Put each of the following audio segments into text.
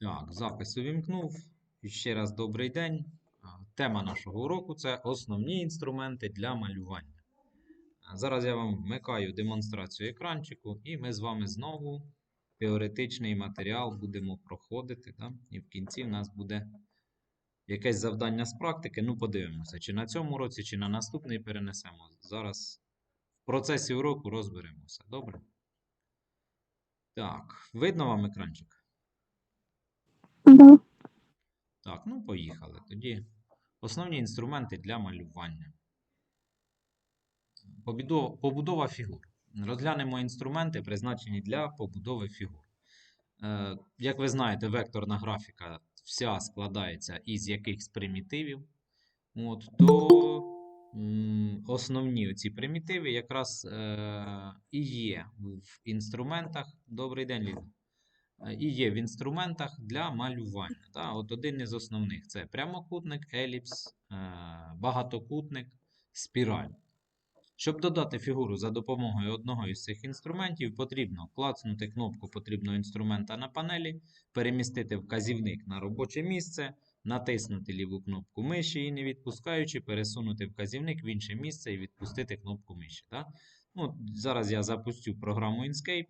Так, запис увімкнув. І ще раз добрий день. Тема нашого уроку це основні інструменти для малювання. Зараз я вам вмикаю демонстрацію екранчику, і ми з вами знову теоретичний матеріал будемо проходити. Да? І в кінці в нас буде якесь завдання з практики. Ну, подивимося, чи на цьому році, чи на наступний перенесемо. Зараз в процесі уроку розберемося. Добре? Так, видно вам екранчик? Так, ну поїхали. Тоді основні інструменти для малювання. Побудова, фігур. Розглянемо інструменти, призначені для побудови фігур. Е, як ви знаєте, векторна графіка вся складається із якихось примітивів. От, то основні ці примітиви якраз е, і є в інструментах. Добрий день, Ліза і є в інструментах для малювання. Та? От один із основних це прямокутник, еліпс, е, багатокутник, спіраль. Щоб додати фігуру за допомогою одного із цих інструментів, потрібно клацнути кнопку потрібного інструмента на панелі, перемістити вказівник на робоче місце, натиснути ліву кнопку миші і, не відпускаючи, пересунути вказівник в інше місце і відпустити кнопку миші. Так? Ну, зараз я запустю програму Inkscape.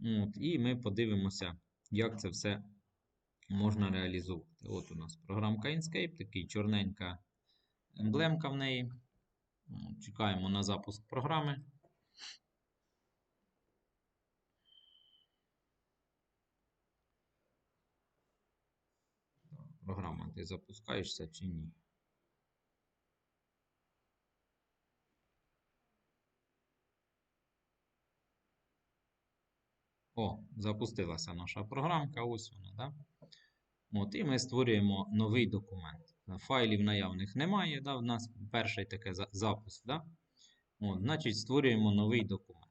От, і ми подивимося, як це все можна реалізувати. От у нас програмка Inkscape, такий чорненька емблемка в неї. Чекаємо на запуск програми. Програма, ти запускаєшся чи ні? О, запустилася наша програмка, ось вона, да? От, і ми створюємо новий документ. Файлів наявних немає, да? У нас перший такий запуск, да? От, значить, створюємо новий документ.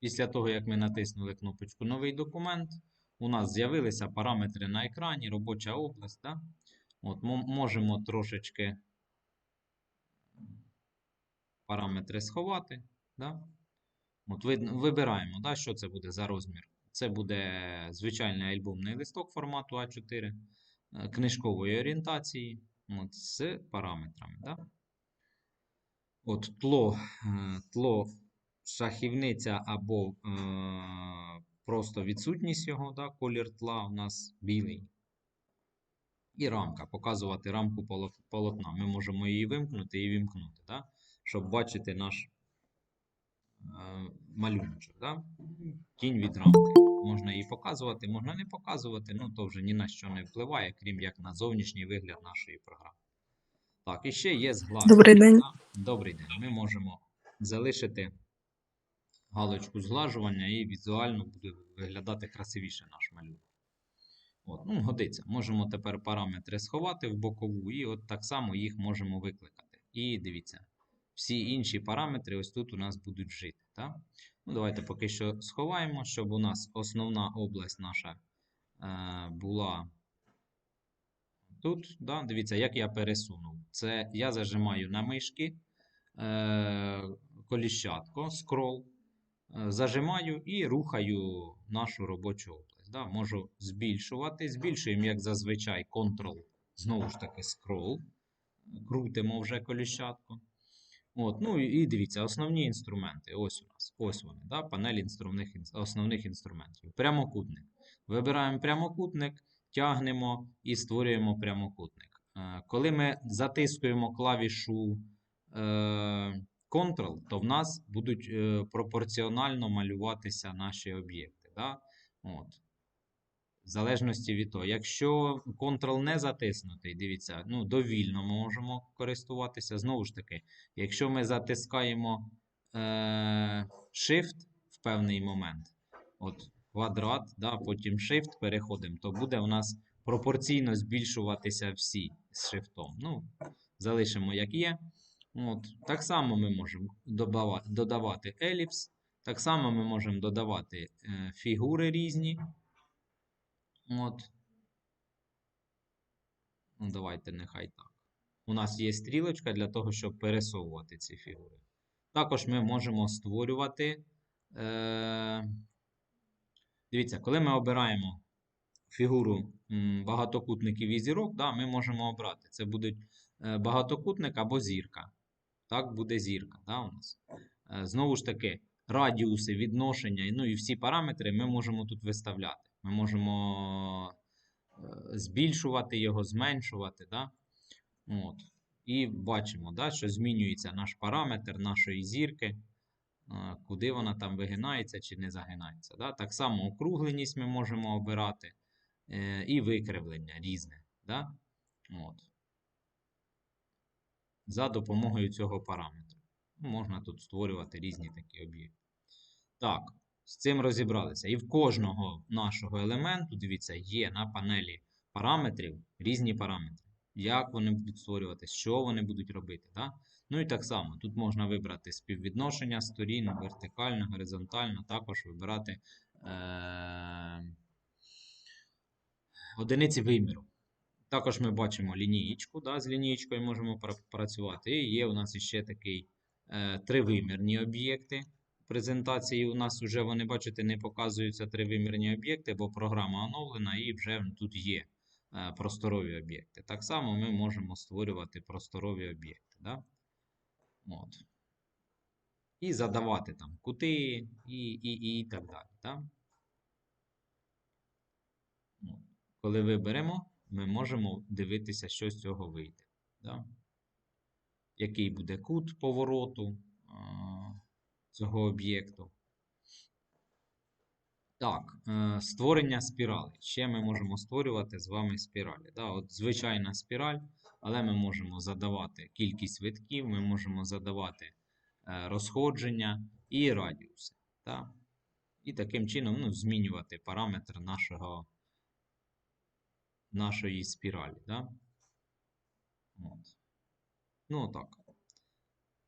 Після того, як ми натиснули кнопочку Новий документ, у нас з'явилися параметри на екрані, робоча область. Да? От, мо- можемо трошечки параметри сховати. Да? От ви, вибираємо, да, що це буде за розмір. Це буде звичайний альбомний листок формату А4 е, книжкової орієнтації от, з параметрами. Да? От тло, е, тло шахівниця або е, просто відсутність його, да, колір тла у нас білий. І рамка. Показувати рамку полотна. Ми можемо її вимкнути і вімкнути, да, щоб бачити наш малюночок. Да? Тінь від рамки. Можна її показувати, можна не показувати, ну то вже ні на що не впливає, крім як на зовнішній вигляд нашої програми. Так, і ще є зглаження. Добрий день. да. Добрий день. Ми можемо залишити галочку зглажування і візуально буде виглядати красивіше наш малюнок. От, ну, годиться. Можемо тепер параметри сховати в бокову, і от так само їх можемо викликати. І дивіться, всі інші параметри ось тут у нас будуть жити. Так? Ну, давайте поки що сховаємо, щоб у нас основна область наша е, була тут. Да? Дивіться, як я пересунув. Це я зажимаю на мишки е, коліщатко, скрол, е, зажимаю і рухаю нашу робочу область. Да? Можу збільшувати. Збільшуємо, як зазвичай, Ctrl, знову ж таки, scroll. Крутимо вже коліщатко. От, ну і, дивіться, основні інструменти. Ось у нас. Ось вони. Да? Панель інструмних, основних інструментів. Прямокутник. Вибираємо прямокутник, тягнемо і створюємо прямокутник. Е, коли ми затискуємо клавішу е, Ctrl, то в нас будуть е, пропорціонально малюватися наші об'єкти. Да? От. В залежності від того, якщо Ctrl не затиснутий, дивіться, ну, довільно можемо користуватися. Знову ж таки, якщо ми затискаємо е, Shift в певний момент, от квадрат, да, потім Shift переходимо, то буде у нас пропорційно збільшуватися всі з Shift. Ну, залишимо як є. От, так само ми можемо додавати еліпс, так само ми можемо додавати е, фігури різні. От. Ну, давайте нехай так. У нас є стрілочка для того, щоб пересовувати ці фігури. Також ми можемо створювати е, Дивіться, коли ми обираємо фігуру багатокутників і зірок, да, ми можемо обрати. Це буде е, багатокутник або зірка. Так, буде зірка да, у нас. Е, Знову ж таки, радіуси, відношення, ну і всі параметри ми можемо тут виставляти. Ми можемо е, збільшувати його, зменшувати. Да? От. І бачимо, да, що змінюється наш параметр нашої зірки, е, куди вона там вигинається чи не загинається. Да? Так само округленість ми можемо обирати е, і викривлення різне. Да? От. За допомогою цього параметру. Можна тут створювати різні такі об'єкти. Так, з цим розібралися. І в кожного нашого елементу, дивіться, є на панелі параметрів різні параметри. Як вони будуть створюватися, що вони будуть робити. Да? Ну і так само, тут можна вибрати співвідношення сторін, вертикально, горизонтально, також вибирати е- одиниці виміру. Також ми бачимо лінієчку, да, з лінієчкою можемо пра- працювати. І є у нас ще такий е, тривимірні об'єкти. Презентації у нас вже, вони, бачите, не показуються тривимірні об'єкти, бо програма оновлена і вже тут є е, просторові об'єкти. Так само ми можемо створювати просторові об'єкти. Да? От. І задавати там кути і, і, і так далі. Да? От. Коли виберемо, ми можемо дивитися, що з цього вийде. Да? Який буде кут повороту цього об'єкту. Так, е, створення спіралей. Ще ми можемо створювати з вами спіралі. Да? От звичайна спіраль, але ми можемо задавати кількість витків, ми можемо задавати е, розходження і радіуси. Да? І таким чином ну, змінювати параметр нашого нашої спіралі. Да? От. Ну, так.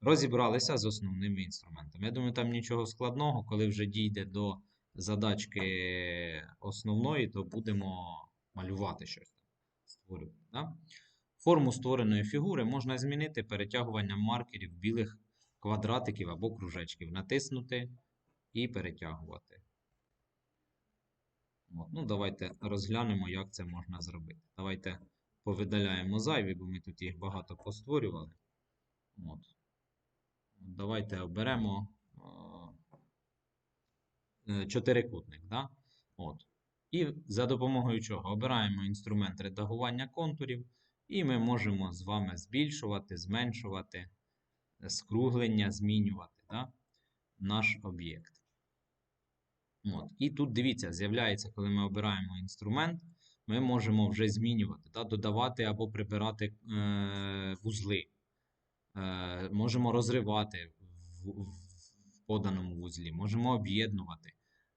Розібралися з основними інструментами. Я думаю, там нічого складного, коли вже дійде до задачки основної, то будемо малювати щось там, створювати. Да? Форму створеної фігури можна змінити перетягуванням маркерів білих квадратиків або кружечків. Натиснути і перетягувати. От. Ну, давайте розглянемо, як це можна зробити. Давайте повидаляємо зайві, бо ми тут їх багато постворювали. От. Давайте оберемо е, чотирикутник. Да? От. І за допомогою чого обираємо інструмент редагування контурів, і ми можемо з вами збільшувати, зменшувати, скруглення, змінювати да? наш об'єкт. От. І тут дивіться, з'являється, коли ми обираємо інструмент, ми можемо вже змінювати, да, додавати або прибирати е, вузли. Е, можемо розривати в, в, поданому вузлі, можемо об'єднувати,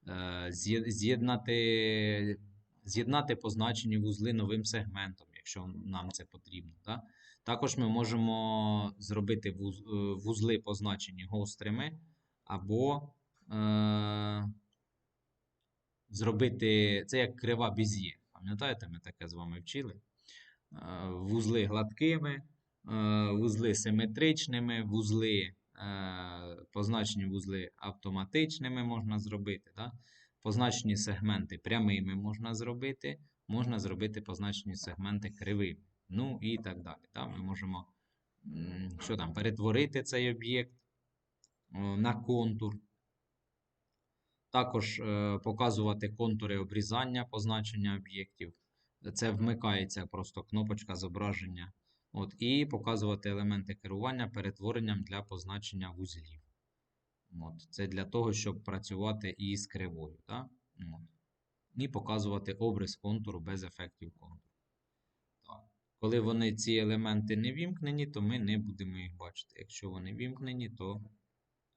е, з'єднати, з'єднати позначені вузли новим сегментом, якщо нам це потрібно. Да? Також ми можемо зробити е, вузли позначені гострими, або е, зробити це як крива Без'є. Пам'ятаєте, ми таке з вами вчили? Вузли гладкими, вузли симетричними, вузли, е, позначені вузли автоматичними можна зробити. Да? Позначені сегменти прямими можна зробити, можна зробити позначені сегменти кривими. Ну і так далі. Да? Ми можемо що там, перетворити цей об'єкт е, на контур. Також е, показувати контури обрізання позначення об'єктів. Це вмикається просто кнопочка зображення. От, і показувати елементи керування перетворенням для позначення вузлів. От, це для того, щоб працювати із кривою. Так? От. І показувати обрис контуру без ефектів контуру. Так. Коли вони ці елементи не вімкнені, то ми не будемо їх бачити. Якщо вони вімкнені, то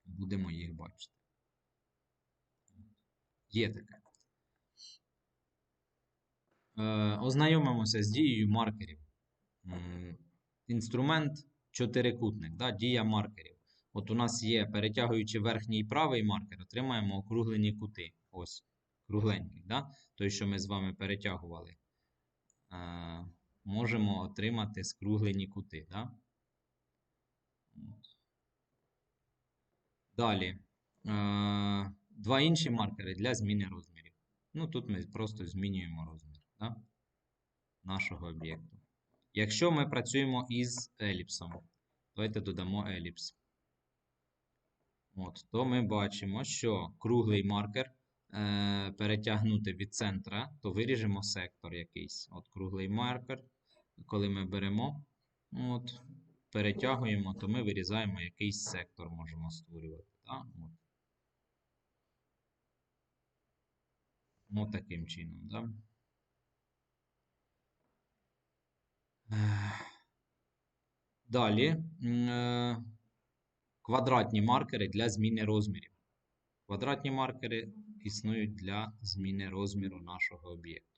будемо їх бачити. Є таке. Е, ознайомимося з дією маркерів. М, Інструмент чотирикутник, да, дія маркерів. От у нас є, перетягуючи верхній правий маркер, отримаємо округлені кути. Ось, кругленький. Да? Той, що ми з вами перетягували. Е, можемо отримати скруглені кути. Да? Далі. Е, два інші маркери для зміни розмірів. Ну, тут ми просто змінюємо розмір да? нашого об'єкту. Якщо ми працюємо із еліпсом, давайте додамо еліпс. От, то ми бачимо, що круглий маркер е, перетягнути від центра, то виріжемо сектор якийсь. От круглий маркер, коли ми беремо, от, перетягуємо, то ми вирізаємо якийсь сектор, можемо створювати. Да? От. От таким чином. Да? Далі е, квадратні маркери для зміни розмірів. Квадратні маркери існують для зміни розміру нашого об'єкту.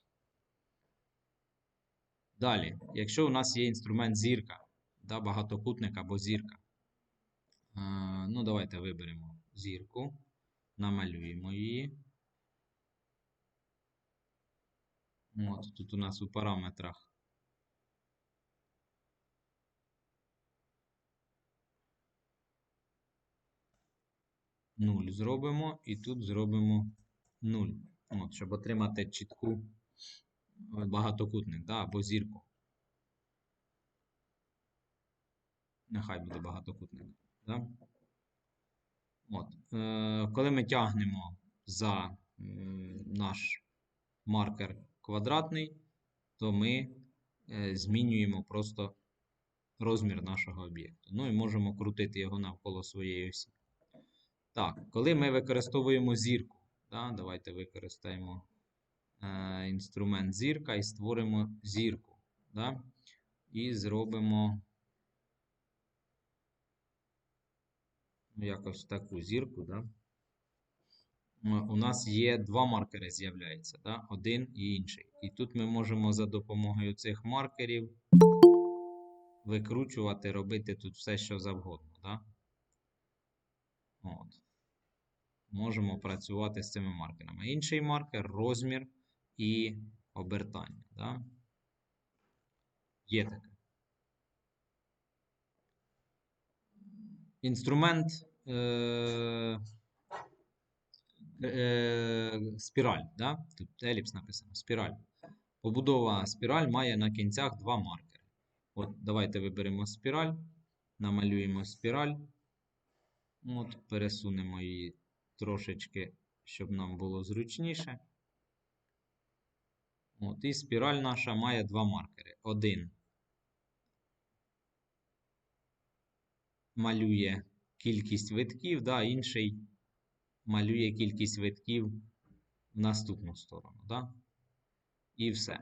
Далі, якщо у нас є інструмент зірка, да, багатокутник або зірка. Е, ну, давайте виберемо зірку, намалюємо її. От, тут у нас у параметрах Нуль зробимо і тут зробимо 0. От, щоб отримати чітку е, багатокутник, да, або зірку. Нехай буде багатокутник. Да? От. Е, коли ми тягнемо за м, наш маркер квадратний, то ми е, змінюємо просто розмір нашого об'єкту. Ну і можемо крутити його навколо своєї осі. Так, коли ми використовуємо зірку, да, давайте використаємо е, інструмент зірка і створимо зірку. Да, і зробимо якось таку зірку. Да. У нас є два маркери з'являється, да, один і інший. І тут ми можемо за допомогою цих маркерів викручувати, робити тут все, що завгодно. Да? От. Можемо працювати з цими маркерами. Інший маркер розмір і обертання. Да? Є таке. Інструмент е- е- спіраль. Да? Тут еліпс написано. Спіраль. Побудова спіраль має на кінцях два маркери. От, давайте виберемо спіраль, намалюємо спіраль. От, пересунемо її трошечки, щоб нам було зручніше. От, і спіраль наша має два маркери. Один малює кількість витків, да, інший малює кількість витків в наступну сторону. Да? І все.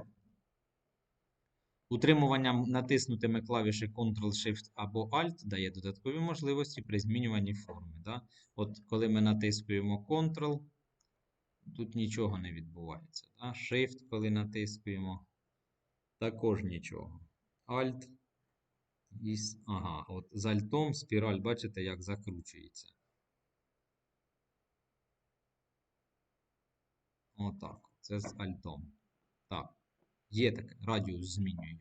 Утримуванням натиснутими клавіші Ctrl-Shift або Alt дає додаткові можливості при змінюванні форми. Да? От коли ми натискуємо Ctrl, тут нічого не відбувається. Да? Shift, коли натискуємо, також нічого. Alt. І... Ага, от з Alt спіраль, бачите, як закручується. Отак. Це з Alt. Так. Є таке, радіус змінює.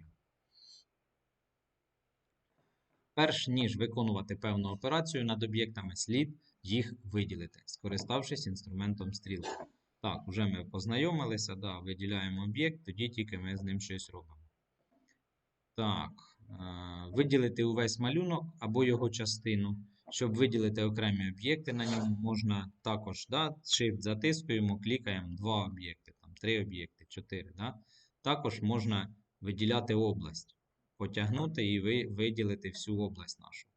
Перш ніж виконувати певну операцію над об'єктами, слід їх виділити, скориставшись інструментом стрілки. Так, вже ми познайомилися, да, виділяємо об'єкт, тоді тільки ми з ним щось робимо. Так, е, виділити увесь малюнок або його частину. Щоб виділити окремі об'єкти на ньому, можна також да, Shift затискуємо, клікаємо два об'єкти, там, три об'єкти, чотири. Да? Також можна виділяти область, потягнути і виділити всю область нашу.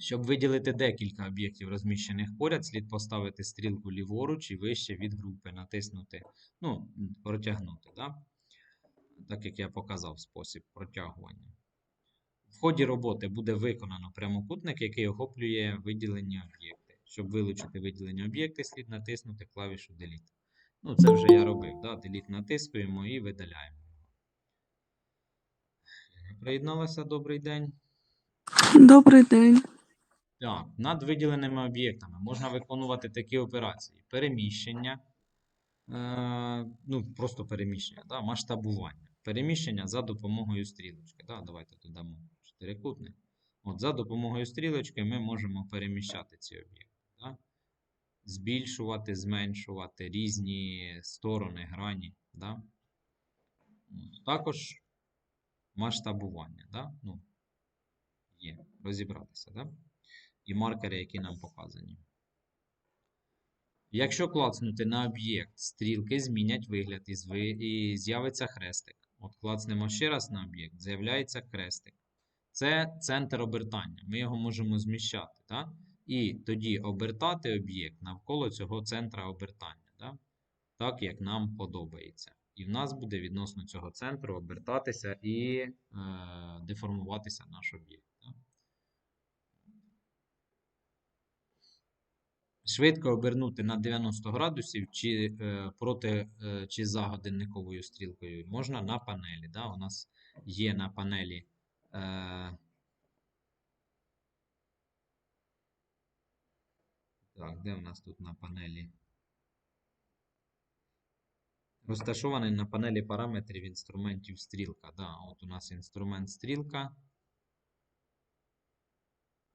Щоб виділити декілька об'єктів, розміщених поряд, слід поставити стрілку ліворуч і вище від групи, натиснути, ну, протягнути, да? так як я показав спосіб протягування. В ході роботи буде виконано прямокутник, який охоплює виділені об'єкти. Щоб вилучити виділені об'єкти, слід натиснути клавішу Delete. Ну, це вже я робив. Да? Delete натискуємо і видаляємо. Приєдналася, добрий день. Добрий день. Так, над виділеними об'єктами можна виконувати такі операції: переміщення, е, ну, просто переміщення, да, масштабування. Переміщення за допомогою стрілочки. Да, давайте додамо чотирикутник. От, за допомогою стрілочки ми можемо переміщати ці об'єкти. Збільшувати, зменшувати різні сторони грані. Да? Також масштабування. Да? Ну, є, розібратися. Да? І маркери, які нам показані. Якщо клацнути на об'єкт, стрілки змінять вигляд і з'явиться хрестик. От клацнемо ще раз на об'єкт, з'являється хрестик. Це центр обертання. Ми його можемо зміщати. Так? І тоді обертати об'єкт навколо цього центра обертання. Так? так, як нам подобається. І в нас буде відносно цього центру обертатися і е, деформуватися наш об'єкт. так? Швидко обернути на 90 градусів чи е, проти е, чи за годинниковою стрілкою можна на панелі. Да? У нас є на панелі. Е, так, де у нас тут на панелі? Розташований на панелі параметрів інструментів стрілка. Да, от у нас інструмент стрілка.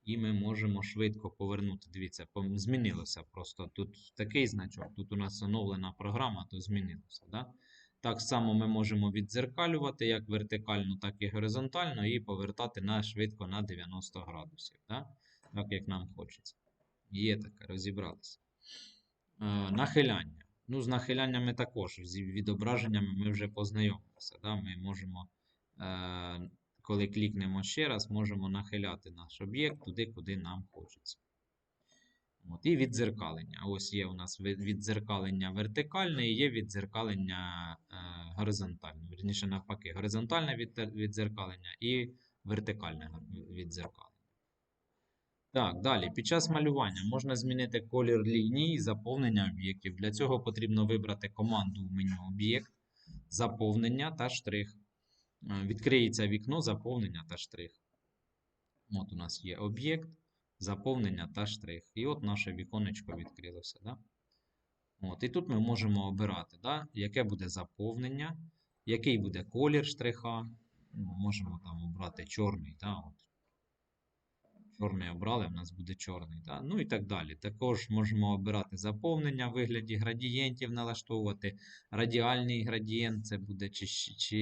І ми можемо швидко повернути. Дивіться, змінилося просто. Тут такий значок, тут у нас оновлена програма, то змінилося. Да? Так само ми можемо віддзеркалювати як вертикально, так і горизонтально, і повертати на швидко на 90 градусів. Да? Так, як нам хочеться. Є таке, розібралися. Е, нахиляння. Ну, з нахиляннями також, з відображеннями ми вже познайомилися. Да? Ми можемо, е, коли клікнемо ще раз, можемо нахиляти наш об'єкт туди, куди нам хочеться. От, і віддзеркалення. Ось є у нас віддзеркалення вертикальне і є віддзеркалення е, горизонтальне. Вірніше, навпаки, горизонтальне віддзеркалення і вертикальне віддзеркалення. Так, далі. Під час малювання можна змінити колір ліній і заповнення об'єктів. Для цього потрібно вибрати команду в меню об'єкт, заповнення та штрих. Е, Відкриється вікно заповнення та штрих. От у нас є об'єкт, заповнення та штрих. І от наше віконечко відкрилося. Да? От, і тут ми можемо обирати, да? яке буде заповнення, який буде колір штриха. Ну, Можемо там обрати чорний. Да? От. Чорний обрали, в нас буде чорний. Да? Ну і так далі. Також можемо обирати заповнення в вигляді градієнтів, налаштовувати. Радіальний градієнт це буде чи, чи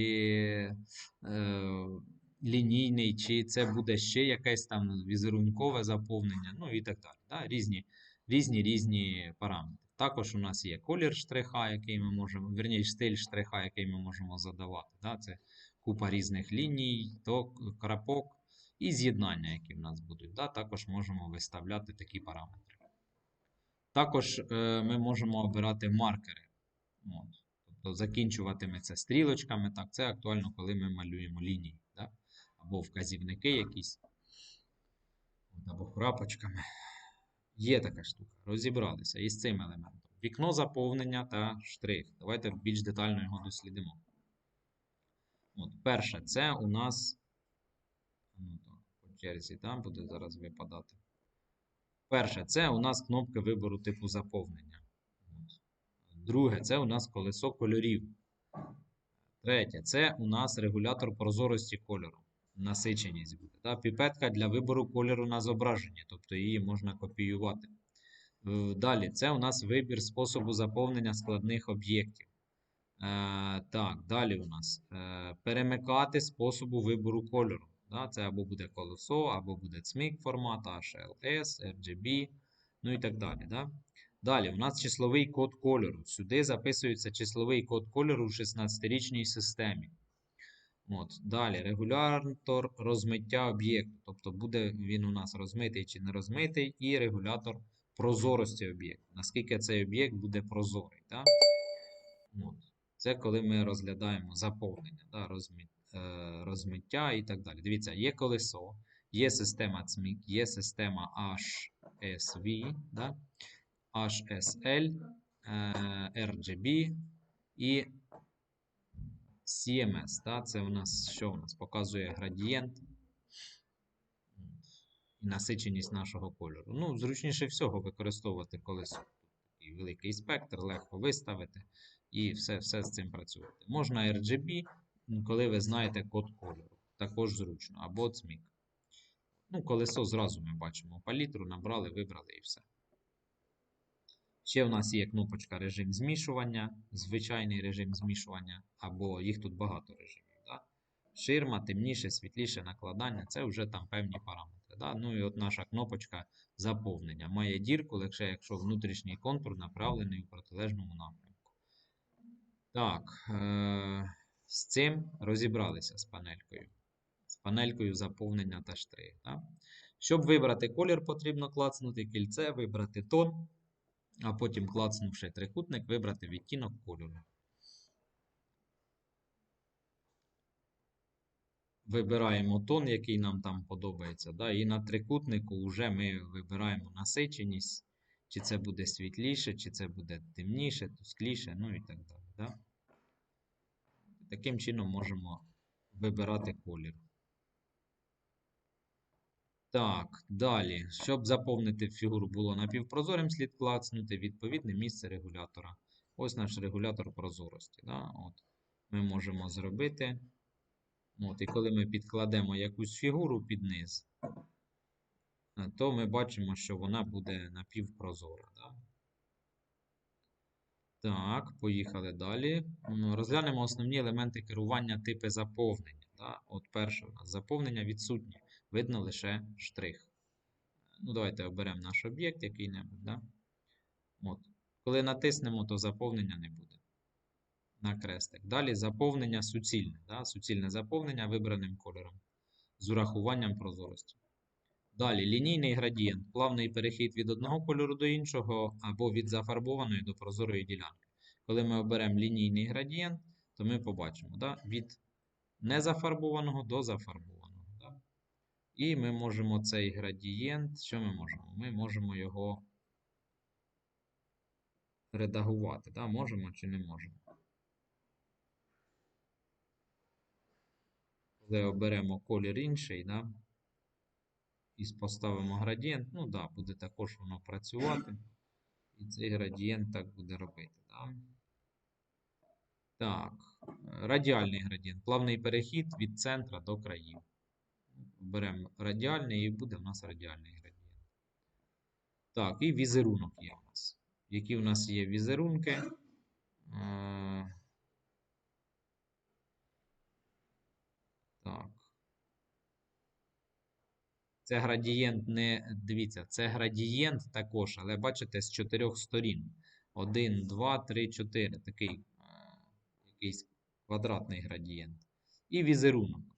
е, лінійний, чи це буде ще якесь там візерункове заповнення, ну і так далі. Да? Різні, різні різні параметри. Також у нас є колір штриха, який ми можемо, вірніше, стиль штриха, який ми можемо задавати. Да? Це купа різних ліній, крапок і з'єднання, які в нас будуть. Да? Також можемо виставляти такі параметри. Також е, ми можемо обирати маркери. От. Тобто закінчуватиме це стрілочками. Так, це актуально, коли ми малюємо лінії. Да? Або вказівники якісь. Або крапочками. Є така штука. Розібралися із цим елементом. Вікно заповнення та штрих. Давайте більш детально його дослідимо. От, перше, це у нас. Черзі там буде зараз випадати. Перше, це у нас кнопки вибору типу заповнення. Друге, це у нас колесо кольорів. Третє, це у нас регулятор прозорості кольору. Насиченість буде. Да? Піпетка для вибору кольору на зображенні, тобто її можна копіювати. Далі, це у нас вибір способу заповнення складних об'єктів. Е, так, далі у нас е, перемикати способу вибору кольору. Да? Це або буде колесо, або буде цмік формат, HLS, RGB, ну і так далі. Да? Далі, у нас числовий код кольору. Сюди записується числовий код кольору в 16-річній системі. От, далі, регулятор розмиття об'єкту. Тобто буде він у нас розмитий чи не розмитий, і регулятор прозорості об'єкту. Наскільки цей об'єкт буде прозорий. Да? От. Це коли ми розглядаємо заповнення, да, розмі... е, розмиття і так далі. Дивіться, є колесо, є система CMYK, є система HSV, да, HSL, е, RGB і CMS. Да, це у нас що у нас показує градієнт і насиченість нашого кольору. Ну, зручніше всього використовувати колесо. Такий великий спектр, легко виставити і все, все з цим працювати. Можна RGB, коли ви знаєте код кольору. Також зручно, або CMYK. Ну, колесо зразу ми бачимо палітру, набрали, вибрали і все. Ще в нас є кнопочка режим змішування, звичайний режим змішування, або їх тут багато режимів. Да? Ширма, темніше, світліше накладання це вже там певні параметри. Да? Ну і от наша кнопочка заповнення. Має дірку лише якщо внутрішній контур направлений у протилежному напрямку. Так, е- з цим розібралися з панелькою. З панелькою заповнення та штрих. Да? Щоб вибрати колір, потрібно клацнути кільце, вибрати тон, а потім, клацнувши трикутник, вибрати відтінок кольору. Вибираємо тон, який нам там подобається. Да? І на трикутнику вже ми вибираємо насиченість, чи це буде світліше, чи це буде темніше, тускліше, ну і так далі. Да? Таким чином можемо вибирати колір. Так, далі. Щоб заповнити фігуру було напівпрозорим, слід клацнути відповідне місце регулятора. Ось наш регулятор прозорості. Да? От. Ми можемо зробити. От, і коли ми підкладемо якусь фігуру під низ, то ми бачимо, що вона буде напівпрозора. Да? Так, поїхали далі. Розглянемо основні елементи керування типи заповнення. Да? От перше у нас заповнення відсутнє. Видно лише штрих. Ну, давайте оберемо наш об'єкт який-небудь. От. Коли натиснемо, то заповнення не буде. На крестик. Далі заповнення суцільне. Да? Суцільне заповнення вибраним кольором з урахуванням прозорості. Далі лінійний градієнт, плавний перехід від одного кольору до іншого або від зафарбованої до прозорої ділянки. Коли ми оберемо лінійний градієнт, то ми побачимо да? від незафарбованого до зафарбованого. Да? І ми можемо цей градієнт, що ми можемо? Ми можемо його редагувати. Да? Можемо чи не можемо? Коли оберемо колір інший, да? І поставимо градієнт, ну да, буде також воно працювати. І цей градієнт так буде робити. Да? Так, радіальний градієнт. Плавний перехід від центра до країв. Беремо радіальний і буде в нас радіальний градієнт. Так, і візерунок є у нас. Які у нас є візерунки? Е, Так. Це градієнт не. Дивіться, це градієнт також, але бачите, з чотирьох сторін. 1, 2, 3, 4. Такий е, якийсь квадратний градієнт. І візерунок.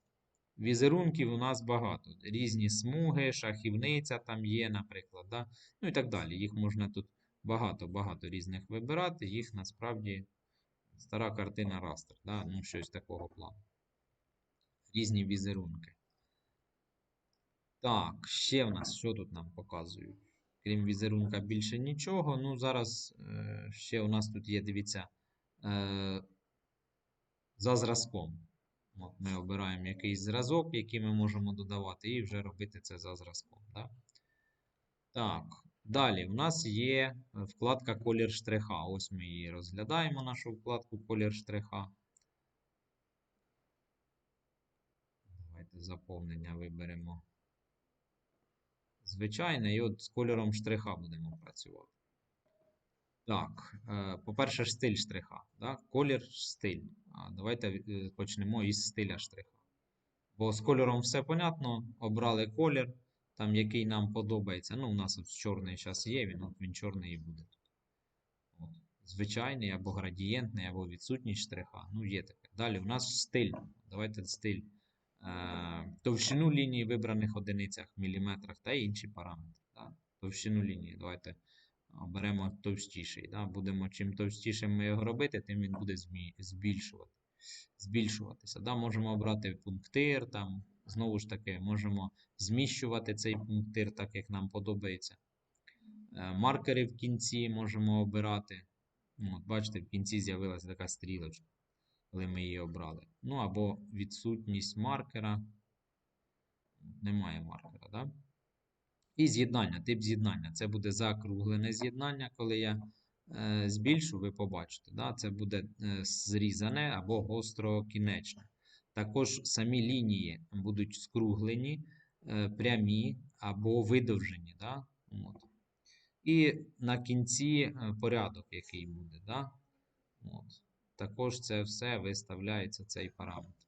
Візерунків у нас багато. Різні смуги, шахівниця там є, наприклад. Да? Ну і так далі. Їх можна тут багато-багато різних вибирати. Їх насправді стара картина растер. Да? Ну, щось такого плану. Різні візерунки. Так, ще в нас що тут нам показують? Крім візерунка, більше нічого. Ну, зараз е, ще у нас тут є, дивіться, е, за зразком. От Ми обираємо якийсь зразок, який ми можемо додавати, і вже робити це за зразком. Да? Так, далі у нас є вкладка колір штриха. Ось ми її розглядаємо, нашу вкладку колір штриха. Давайте заповнення виберемо. Звичайне, і от з кольором штриха будемо працювати. Так, е, по-перше, стиль штриха. Да? Колір стиль. Давайте е, почнемо із стиля штриха. Бо з кольором все понятно. Обрали колір, там який нам подобається. Ну, у нас от чорний зараз є, він, от він чорний і буде. От. Звичайний або градієнтний, або відсутність штриха. Ну, є таке. Далі у нас стиль. Давайте стиль. Е, товщину лінії в вибраних одиницях, міліметрах та інші параметри. Да? Товщину лінії. Давайте оберемо товстіший. Да? Будемо, чим товстішим ми його робити, тим він буде збільшувати, збільшуватися. Да? Можемо обрати пунктир, там, знову ж таки, можемо зміщувати цей пунктир так, як нам подобається. Е, Маркери в кінці можемо обирати. От, бачите, в кінці з'явилася така стрілочка коли ми її обрали. Ну або відсутність маркера. Немає маркера, да? І з'єднання, тип з'єднання. Це буде закруглене з'єднання. Коли я е, збільшу, ви побачите. Да? Це буде е, зрізане або гострокінечне. Також самі лінії будуть скруглені, е, прямі або видовжені. Да? От. І на кінці е, порядок, який буде. Да? От. Також це все виставляється цей параметр.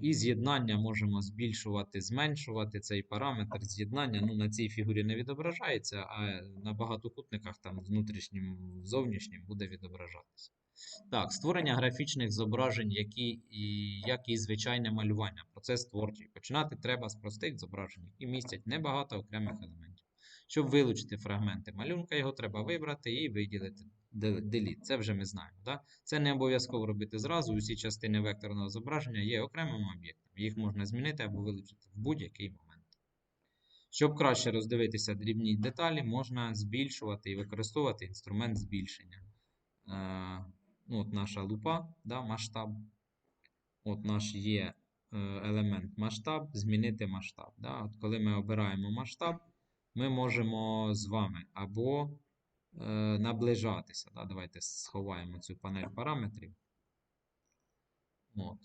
І з'єднання можемо збільшувати, зменшувати цей параметр з'єднання. Ну, на цій фігурі не відображається, а на багатокутниках там внутрішнім, зовнішнім буде відображатися. Так, створення графічних зображень, які і, як і звичайне малювання. Процес творчий. Починати треба з простих зображень, які містять небагато окремих елементів. Щоб вилучити фрагменти малюнка, його треба вибрати і виділити Delete. Це вже ми знаємо. Да? Це не обов'язково робити зразу. Усі частини векторного зображення є окремим об'єктом. Їх можна змінити або вилучити в будь-який момент. Щоб краще роздивитися дрібні деталі, можна збільшувати і використовувати інструмент збільшення. Е, ну, от наша лупа, да, масштаб. От наш є е, елемент масштаб, змінити масштаб. Да? От коли ми обираємо масштаб, ми можемо з вами або наближатися. Да? Давайте сховаємо цю панель параметрів. От.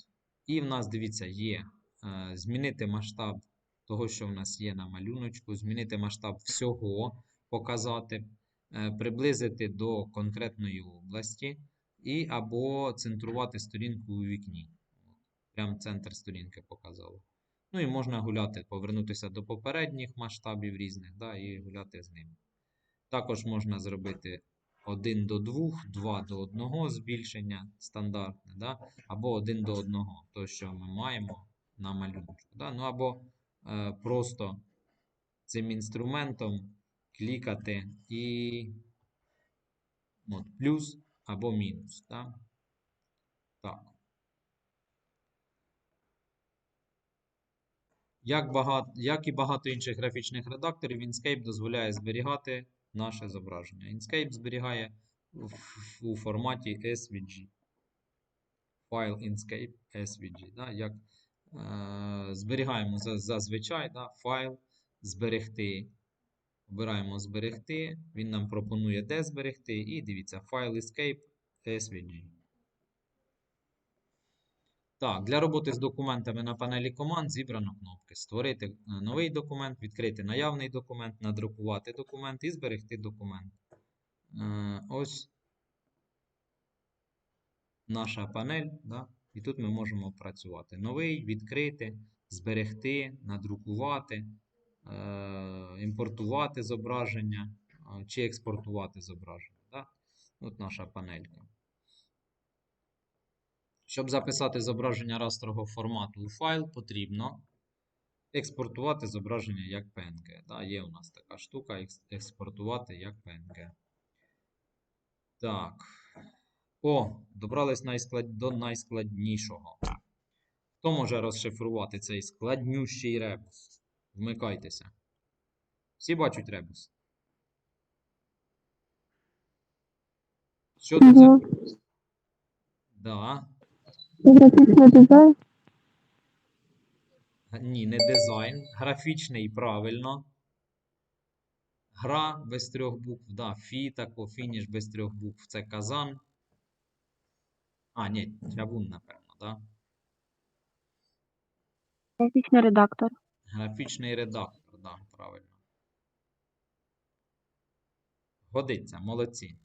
І в нас, дивіться, є е, змінити масштаб того, що в нас є на малюночку, змінити масштаб всього, показати, е, приблизити до конкретної області, і або центрувати сторінку у вікні. Прям центр сторінки показало. Ну і можна гуляти, повернутися до попередніх масштабів різних, да, і гуляти з ними. Також можна зробити 1 до 2, 2 до 1 збільшення стандартне, да, або 1 до 1, то, що ми маємо на малюнку. Да, ну або е, просто цим інструментом клікати і от, плюс або мінус. Да? Так. Як, багато, як і багато інших графічних редакторів, Inkscape дозволяє зберігати наше зображення. Inkscape зберігає у форматі SVG. Файл Inkscape SVG. Да? Як, е, зберігаємо зазвичай да? файл зберегти. Обираємо зберегти. Він нам пропонує де зберегти. І дивіться, файл Escape SVG. Так, для роботи з документами на панелі команд зібрано кнопки. Створити е, новий документ, відкрити наявний документ, надрукувати документ і зберегти документ. Е, Ось наша панель. І тут ми можемо працювати. Новий, відкрити, зберегти, надрукувати, е, імпортувати зображення чи експортувати зображення. Да? От наша панелька. Щоб записати зображення растрового формату у файл, потрібно експортувати зображення як PNG. Да, є у нас така штука експортувати як PNG. Так. О, добрались найсклад... до найскладнішого. Хто може розшифрувати цей складнющий ребус? Вмикайтеся. Всі бачать ребус? Що тут за. Ага. Да. Графічний дизайн. Ні, не дизайн. Графічний правильно. Гра без трьох букв. Да, фі, тако, фініш без трьох букв. Це казан. А, ні, чавун, напевно, да? Графічний редактор. Графічний редактор, да, правильно. Годиться, молодці.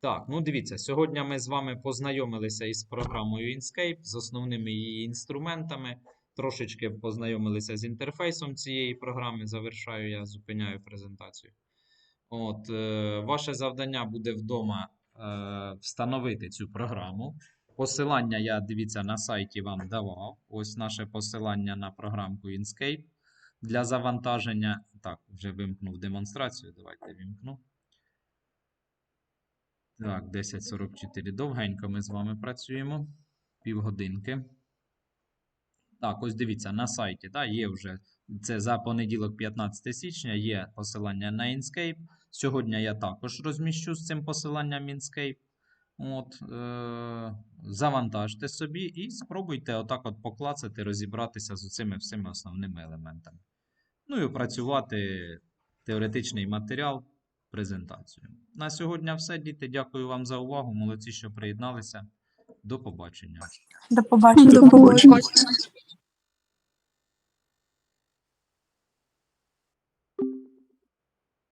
Так, ну дивіться, сьогодні ми з вами познайомилися із програмою Inkscape, з основними її інструментами. Трошечки познайомилися з інтерфейсом цієї програми. Завершаю я, зупиняю презентацію. От, е, ваше завдання буде вдома е, встановити цю програму. Посилання я, дивіться, на сайті вам давав. Ось наше посилання на програмку Inkscape. Для завантаження. Так, вже вимкнув демонстрацію. Давайте вімкну. Так, 10.44. Довгенько ми з вами працюємо. Півгодинки. Так, ось дивіться, на сайті, да, є вже. Це за понеділок, 15 січня, є посилання на Inkscape. Сьогодні я також розміщу з цим посиланням Inkscape. От, е- завантажте собі і спробуйте отак от поклацати, розібратися з цими всіми основними елементами. Ну і опрацювати теоретичний матеріал, презентацію. На сьогодні все, діти. Дякую вам за увагу. Молодці, що приєдналися. До побачення. До побачення. До побачення.